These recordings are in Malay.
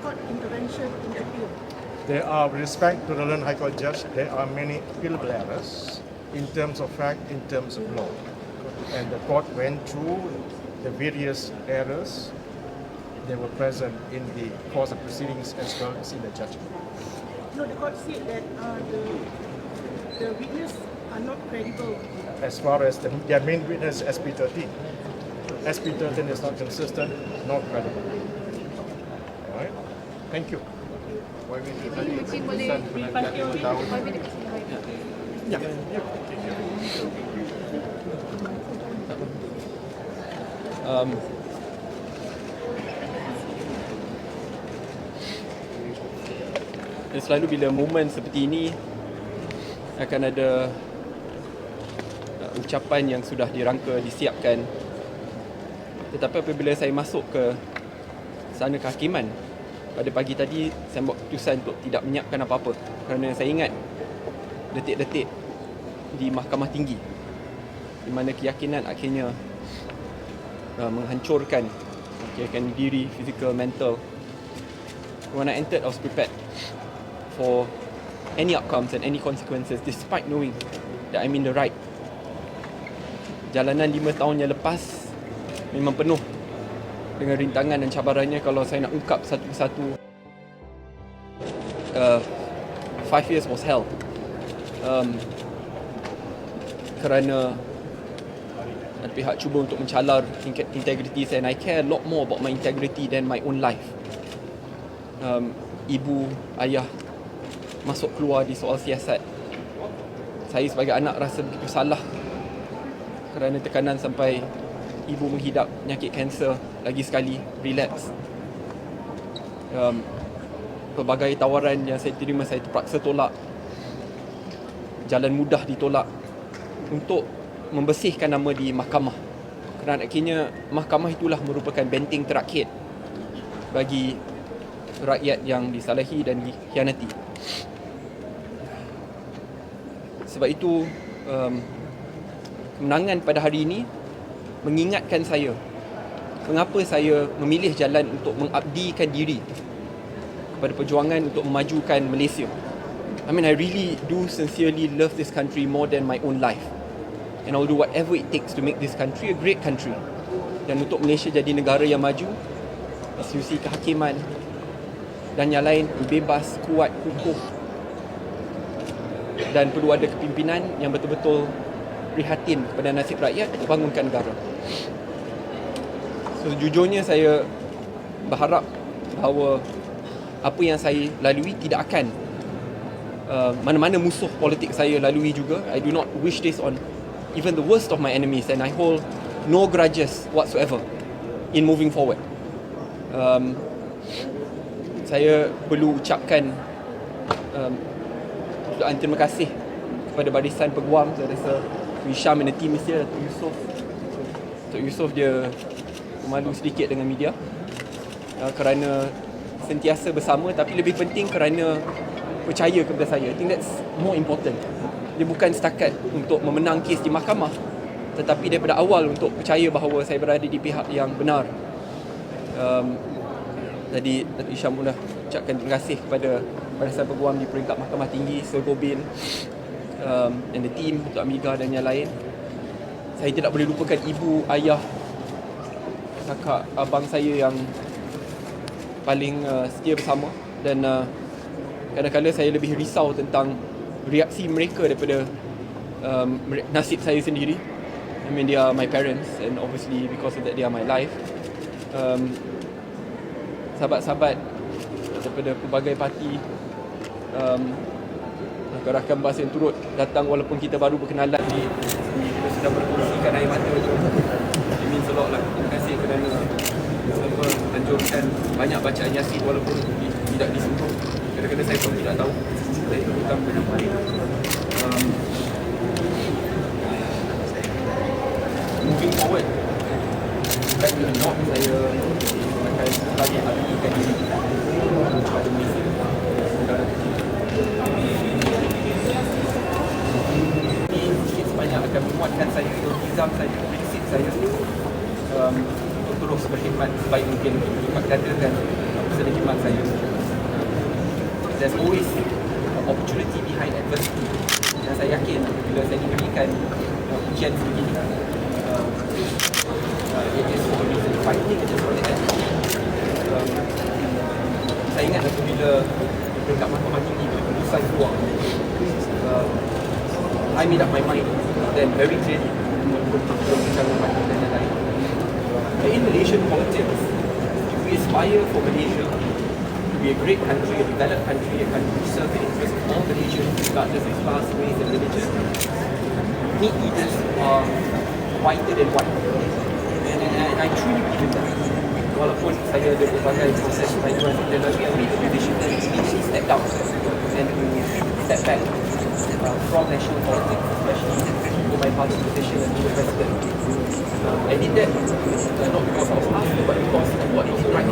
court intervention in the appeal? There are, with respect to the London High Court judge, there are many appealable errors in terms of fact, in terms of law. And the court went through the various errors that were present in the course of proceedings as well as in the judgment. No, the court said that uh, the, the witness are not credible. As far as the, their main witness, SP13. SP13 is not consistent, not credible. Thank you. Um, dan selalu bila momen seperti ini akan ada uh, ucapan yang sudah dirangka, disiapkan. Tetapi apabila saya masuk ke sana kehakiman pada pagi tadi saya buat keputusan untuk tidak menyiapkan apa-apa kerana saya ingat detik-detik di mahkamah tinggi di mana keyakinan akhirnya uh, menghancurkan keyakinan diri, physical, mental. When I entered, I was prepared for any outcomes and any consequences despite knowing that I'm in the right. Jalanan lima tahun yang lepas memang penuh dengan rintangan dan cabarannya kalau saya nak ungkap satu persatu. Uh, five years was hell. Um, kerana ada pihak cuba untuk mencalar in- integriti saya and I care a lot more about my integrity than my own life. Um, ibu, ayah masuk keluar di soal siasat. Saya sebagai anak rasa begitu salah kerana tekanan sampai ibu menghidap penyakit kanser lagi sekali relapse. Um, pelbagai tawaran yang saya terima saya terpaksa tolak. Jalan mudah ditolak untuk membersihkan nama di mahkamah. Kerana akhirnya mahkamah itulah merupakan benteng terakhir bagi rakyat yang disalahi dan dikhianati. Sebab itu um, kemenangan pada hari ini mengingatkan saya mengapa saya memilih jalan untuk mengabdikan diri kepada perjuangan untuk memajukan Malaysia. I mean I really do sincerely love this country more than my own life. And I'll do whatever it takes to make this country a great country. Dan untuk Malaysia jadi negara yang maju, institusi kehakiman dan yang lain bebas, kuat, kukuh dan perlu ada kepimpinan yang betul-betul prihatin kepada nasib rakyat bangunkan negara. Sejujurnya saya berharap bahawa apa yang saya lalui tidak akan uh, mana-mana musuh politik saya lalui juga. I do not wish this on even the worst of my enemies and I hold no grudges whatsoever in moving forward. Um, saya perlu ucapkan um, terima kasih kepada barisan peguam saya rasa Wisham and the team mesti Datuk Yusof. Datuk Yusof dia malu sedikit dengan media. Uh, kerana sentiasa bersama tapi lebih penting kerana percaya kepada saya. I think that's more important. Dia bukan setakat untuk memenang kes di mahkamah tetapi daripada awal untuk percaya bahawa saya berada di pihak yang benar. Um, tadi Datuk Isham pun dah ucapkan terima kasih kepada Barisan Peguam di peringkat Mahkamah Tinggi Sir Gobin um, and the team Datuk Amiga dan yang lain saya tidak boleh lupakan ibu, ayah kakak, abang saya yang paling uh, setia bersama. Dan uh, kadang-kadang saya lebih risau tentang reaksi mereka daripada um, nasib saya sendiri. I mean they are my parents and obviously because of that they are my life. Um, sahabat-sahabat daripada pelbagai parti um, rakan-rakan bas yang turut datang walaupun kita baru berkenalan di, kita sudah berkongsikan air mata it means a lot lah. Terima kasih kerana semua anjurkan banyak bacaan yasin walaupun di- tidak disuruh kadang-kadang saya pun tidak tahu. Saya hutang banyak kali um, moving forward back to the north saya akan lagi abdikan diri pada Malaysia negara kecil ini akan menguatkan saya iltizam saya prinsip saya um, untuk terus berkhidmat sebaik mungkin untuk gandakan sedikit pengalaman saya. There's always opportunity behind adversity. Dan saya yakin bila saya diberikan uh, ujian sebegini, uh, uh, it is for a reason. Fighting is for the. Um, saya ingat apabila dekat mahkamah tinggi bila keputusan keluar, uh, I made up my mind then very clearly in Malaysian politics, if we aspire for Malaysia to be a great country, a developed country, a country to serve the interests of all Malaysians, regardless of class, race, and religion, meat eaters are whiter than white. And, and, and I truly believe in that. Walaupun saya ada berbagai proses kemajuan dan lagi, I believe the position that immediately step down and to step back uh, from national politics, especially to my party position as the president. Uh, I did that uh, not because I was asked, but because I thought it is right.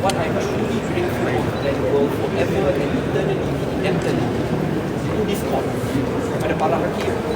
What I'm truly grateful and will forever and eternally be indebted to this court kepada para hakim